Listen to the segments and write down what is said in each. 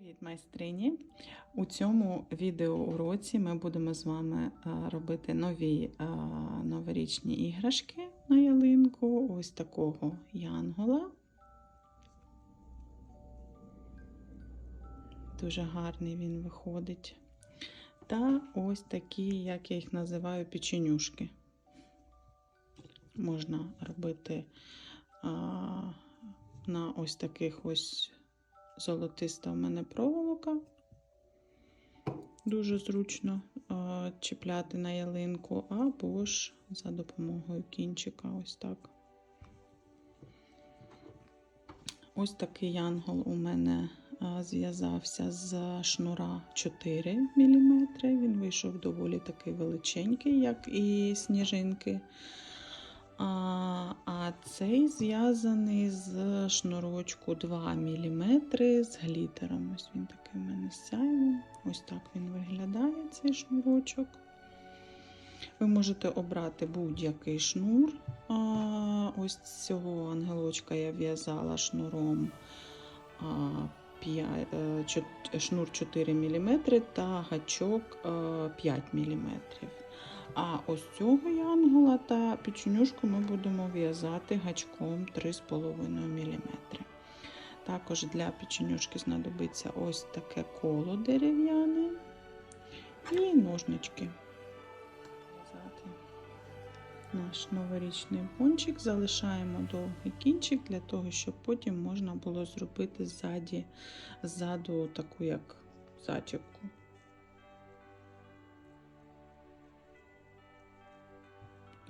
Привіт, майстрині! У цьому відеоуроці ми будемо з вами робити нові новорічні іграшки на ялинку. Ось такого янгола. Дуже гарний він виходить. Та ось такі, як я їх називаю, печенюшки. Можна робити на ось таких ось золотиста в мене проволока. Дуже зручно а, чіпляти на ялинку, або ж за допомогою кінчика. Ось так. Ось такий янгол у мене зв'язався з шнура 4 мм. Він вийшов доволі такий величенький, як і сніжинки. А цей зв'язаний з шнурочку 2 мм з глітером. Ось він такий в мене з. Ось так він виглядає, цей шнурочок. Ви можете обрати будь-який шнур. Ось цього ангелочка я в'язала шнуром а, 5, е, шнур 4 мм та гачок е, 5 мм. А ось цього янгола та печенюшку ми будемо в'язати гачком 3,5 мм. Також для печенюшки знадобиться ось таке коло дерев'яне і ножнички. Наш новорічний бончик залишаємо довгий кінчик для того, щоб потім можна було зробити ззаді, ззаду таку як зачіпку.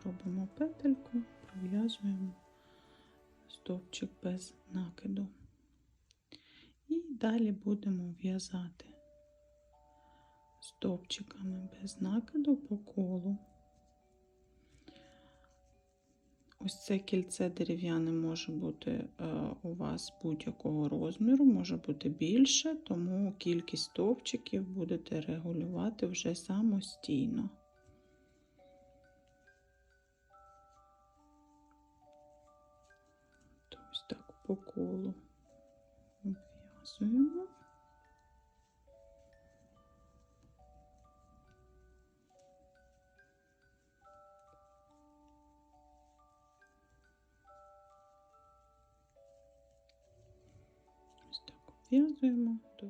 Робимо петельку, пров'язуємо стовпчик без накиду. І далі будемо в'язати стовпчиками без накиду по колу. Ось це кільце дерев'яне може бути е, у вас будь-якого розміру, може бути більше, тому кількість стовпчиків будете регулювати вже самостійно. По колу обв'язуємо. Ось так обв'язуємо до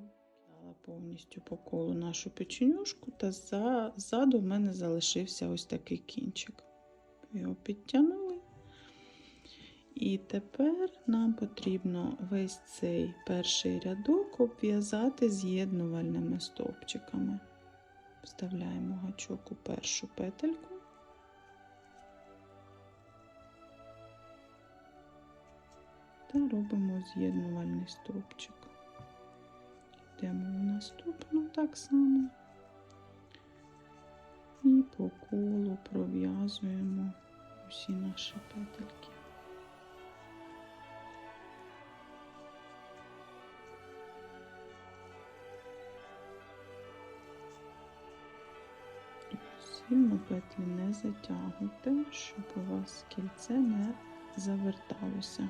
повністю по колу нашу печенюшку, та за- ззаду в мене залишився ось такий кінчик. Його підтягнули. І тепер нам потрібно весь цей перший рядок обв'язати з'єднувальними стовпчиками. Вставляємо гачок у першу петельку. Та робимо з'єднувальний стовпчик. Йдемо в наступну так само. І по колу пров'язуємо усі наші петельки. Сильно петлі не затягуйте, щоб у вас кільце не заверталося.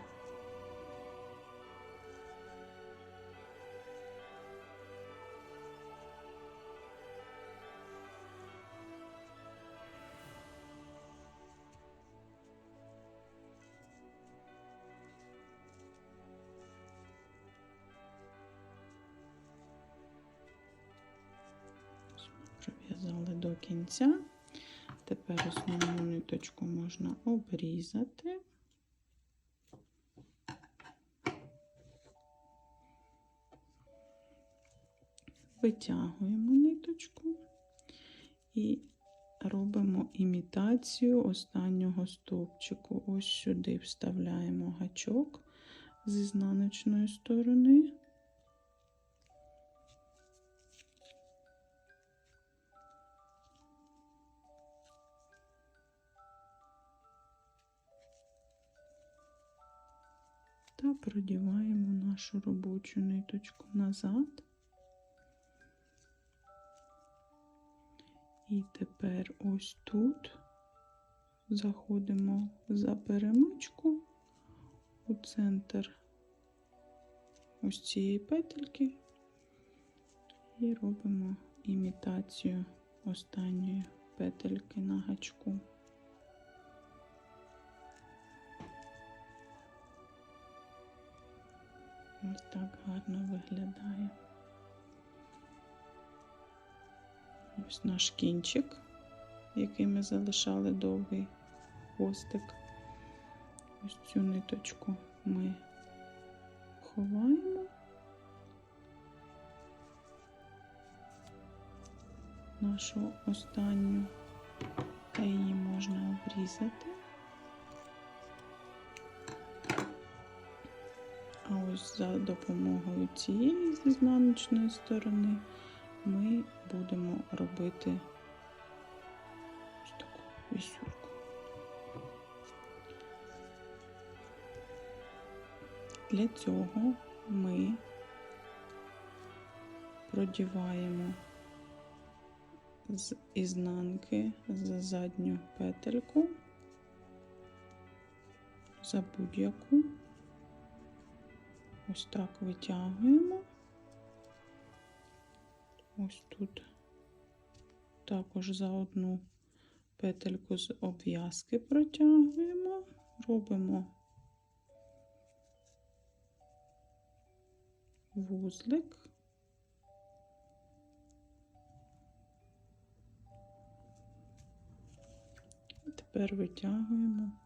Кінця. Тепер основну ниточку можна обрізати. Витягуємо ниточку і робимо імітацію останнього стовпчику. Ось сюди вставляємо гачок з ізнаночної сторони. Продіваємо нашу робочу ниточку назад. І тепер ось тут заходимо за перемичку у центр ось цієї петельки І робимо імітацію останньої петельки на гачку. Ось так гарно виглядає. Ось наш кінчик, який ми залишали довгий хвостик. Ось цю ниточку ми ховаємо. Нашу останню, та її можна обрізати. За допомогою цієї з ізнаночної сторони ми будемо робити ось таку вісюрку. Для цього ми продіваємо з ізнанки за задню петельку, за будь-яку. Ось так витягуємо. Ось тут також за одну петельку з обв'язки протягуємо, робимо вузлик. Тепер витягуємо.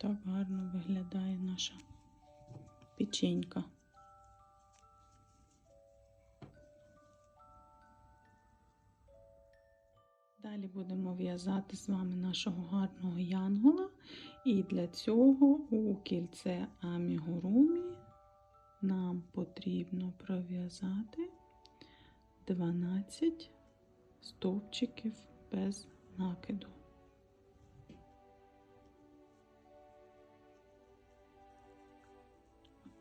Так гарно виглядає наша печенька. Далі будемо в'язати з вами нашого гарного янгола. І для цього у кільце амігурумі нам потрібно пров'язати 12 стовпчиків без накиду.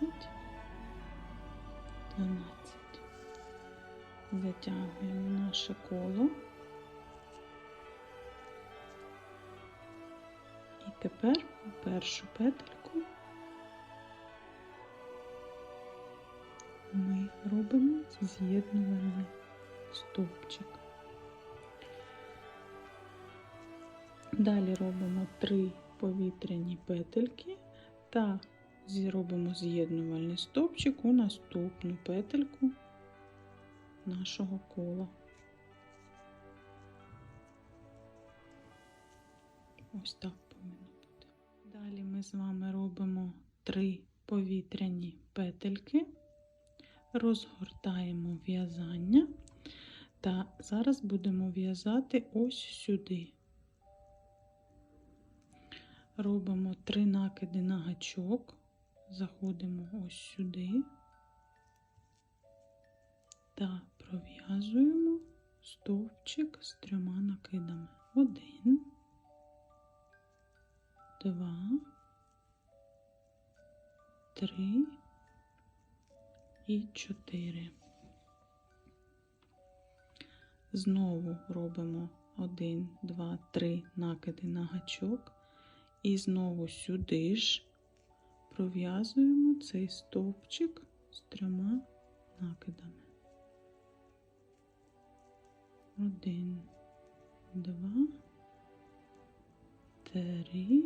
Одинадцять, дванадцять. Затягуємо наше коло. І тепер першу петельку ми робимо з'єднувальний стовпчик. Далі робимо три повітряні петельки та зробимо з'єднувальний стовпчик у наступну петельку нашого кола. Ось так повинно бути. Далі ми з вами робимо три повітряні петельки, розгортаємо в'язання та зараз будемо в'язати ось сюди. Робимо три накиди на гачок заходимо ось сюди та пров'язуємо стовпчик з трьома накидами. Один, два, три і чотири. Знову робимо один, два, три накиди на гачок. І знову сюди ж пров'язуємо цей стовпчик з трьома накидами. Один, два, три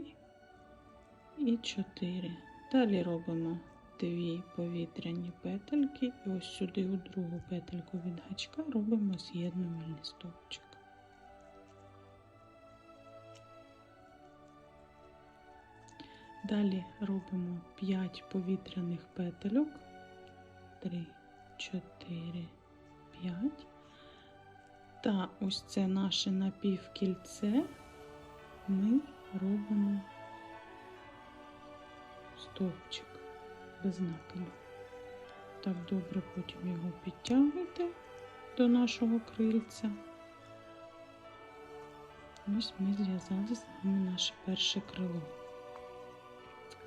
і чотири. Далі робимо дві повітряні петельки і ось сюди у другу петельку від гачка робимо з'єднувальний стовпчик. Далі робимо 5 повітряних петельок. 3, 4, 5. Та ось це наше напівкільце ми робимо стовпчик без накиду. Так добре потім його підтягуйте до нашого крильця. Ось ми зв'язали з вами наше перше крило.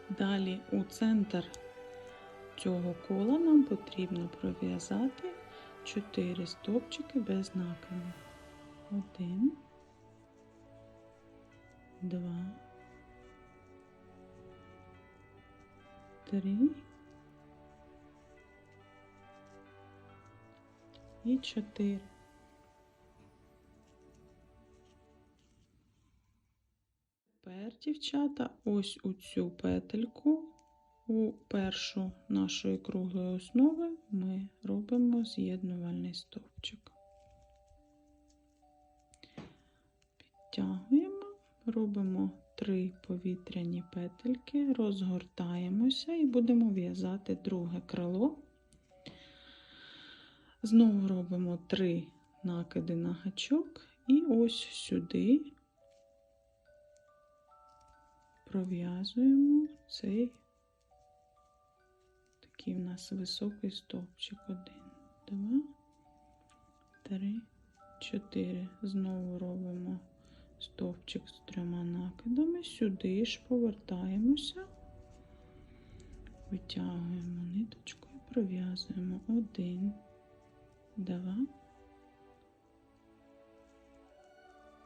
Далі у центр цього кола нам потрібно пров'язати 4 стовпчики без накиду. один. Два. Три. і чотири. Дівчата, ось у цю петельку, у першу нашої круглої основи ми робимо з'єднувальний стовпчик. Підтягуємо, робимо три повітряні петельки, розгортаємося і будемо в'язати друге крило. Знову робимо три накиди на гачок і ось сюди пров'язуємо цей такий в нас високий стовпчик. Один, два, три, чотири. Знову робимо стовпчик з трьома накидами. Сюди ж повертаємося, витягуємо ниточку і пров'язуємо один, два,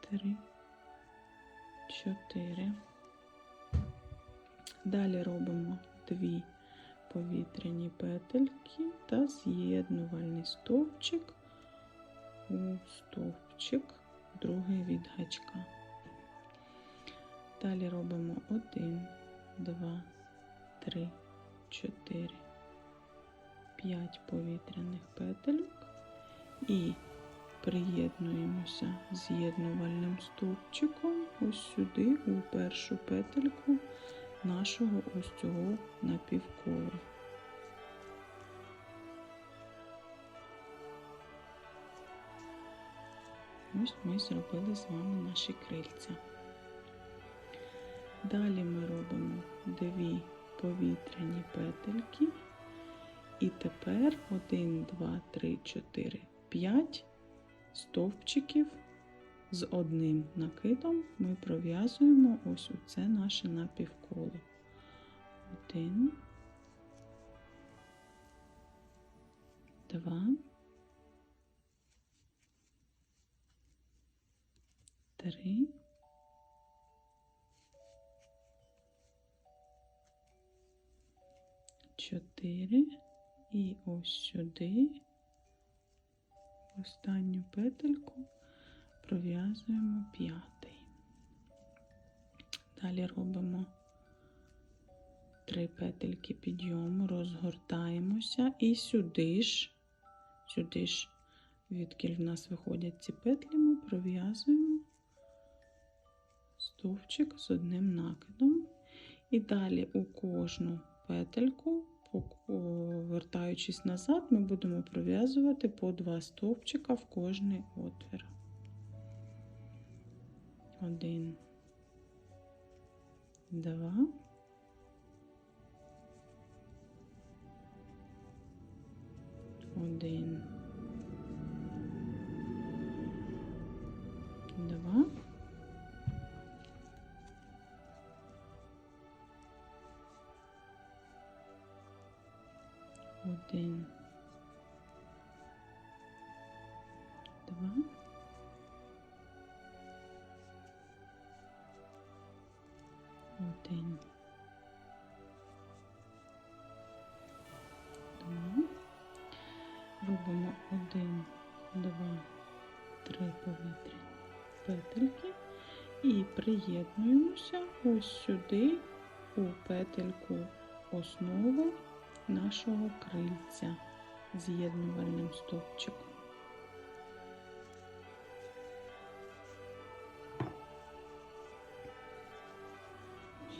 три, чотири. Далі робимо дві повітряні петельки та з'єднувальний стовпчик. У стовпчик, другий від гачка. Далі робимо 1, 2, 3, 4, 5 повітряних петельок. І приєднуємося з'єднувальним стовпчиком ось сюди, у першу петельку нашого ось цього напівкола. Ось ми зробили з вами наші крильця. Далі ми робимо дві повітряні петельки. І тепер 1, 2, 3, 4, 5 стовпчиків з одним накидом ми пров'язуємо ось у це наше напівколо. Один, два, три, чотири. І ось сюди останню петельку пров'язуємо п'ятий. Далі робимо три петельки підйому, розгортаємося і сюди ж, сюди ж, відкіль в нас виходять ці петлі, ми пров'язуємо стовпчик з одним накидом. І далі у кожну петельку, повертаючись назад, ми будемо пров'язувати по два стовпчика в кожний отвір. Один, два. Один. Один. Два. Робимо один, два, три повітряні петельки і приєднуємося ось сюди у петельку основи нашого крильця з'єднувальним стовпчиком.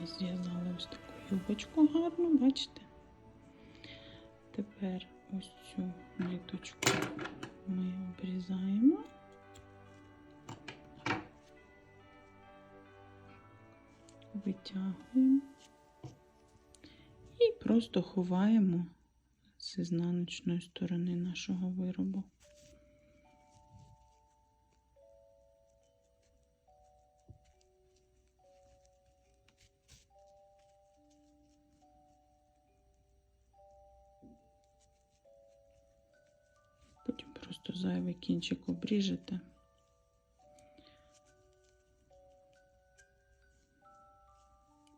Я зв'язала ось таку юбочку гарну, бачите? Тепер ось цю ниточку ми обрізаємо. Витягуємо і просто ховаємо з ізнаночної сторони нашого виробу. Зайвий кінчик обріжете.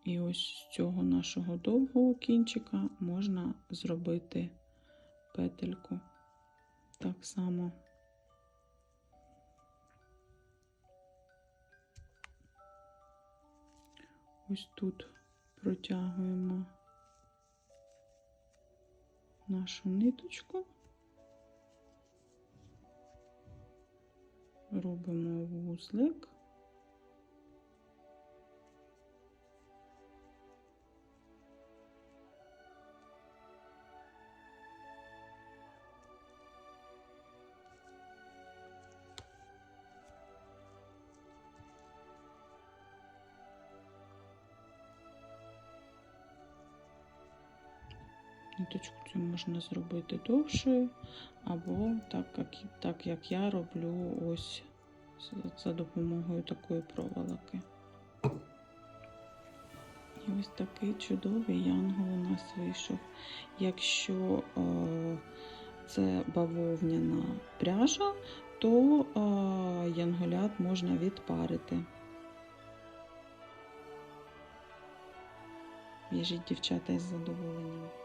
І ось з цього нашого довгого кінчика можна зробити петельку. Так само. Ось тут протягуємо нашу ниточку, робимо вузлик. Можна зробити довшою, або так як, так як я роблю ось за допомогою такої проволоки. І ось такий чудовий янгол у нас вийшов. Якщо е, це бавовняна пряжа, то е, янголят можна відпарити. В'яжіть дівчата із задоволенням.